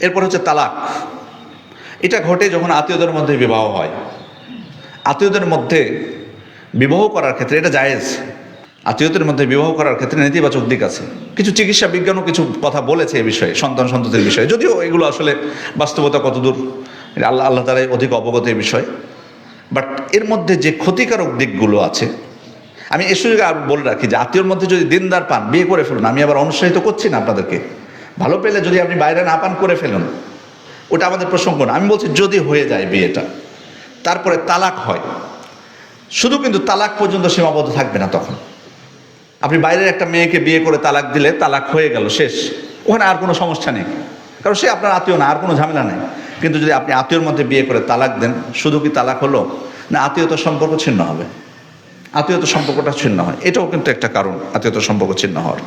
এরপর হচ্ছে তালাক। এটা ঘটে যখন আত্মীয়দের মধ্যে বিবাহ হয়। আত্মীয়দের মধ্যে বিবাহ করার ক্ষেত্রে এটা জায়েজ। আত্মীয়দের মধ্যে বিবাহ করার ক্ষেত্রে নেতিবাচক দিক আছে। কিছু চিকিৎসা বিজ্ঞানও কিছু কথা বলেছে এই বিষয়ে, সন্তান সন্ততির বিষয়ে। যদিও এগুলো আসলে বাস্তবতা কতদূর, আল্লাহ আল্লাহ তালাই অধিক অবগত এই বিষয়ে। বাট এর মধ্যে যে ক্ষতিকারক দিকগুলো আছে, আমি এ সুযোগে বলে রাখি যে আত্মীয়র মধ্যে যদি দিনদার পান, বিয়ে করে ফেলুন, আমি আবার অনুৎসাহিত করছি না আপনাদেরকে। ভালো পেলে যদি আপনি বাইরে না পান, করে ফেলুন। ওটা আমাদের প্রসঙ্গ না। আমি বলছি যদি হয়ে যায় বিয়েটা, তারপরে তালাক হয়। শুধু কিন্তু তালাক পর্যন্ত সীমাবদ্ধ থাকবে না তখন। আপনি বাইরের একটা মেয়েকে বিয়ে করে তালাক দিলে, তালাক হয়ে গেল, শেষ। ওখানে আর কোনো সমস্যা নেই। কারণ সে আপনার আত্মীয় না, আর কোনো ঝামেলা নেই। কিন্তু যদি আপনি আত্মীয়র মধ্যে বিয়ে করে তালাক দেন, শুধু কি তালাক হলো? না, আত্মীয়তার সম্পর্ক ছিন্ন হবে। আত্মীয়তার সম্পর্কটা ছিন্ন হয়। এটাও কিন্তু একটা কারণ, আত্মীয়তার সম্পর্ক ছিন্ন হওয়ার।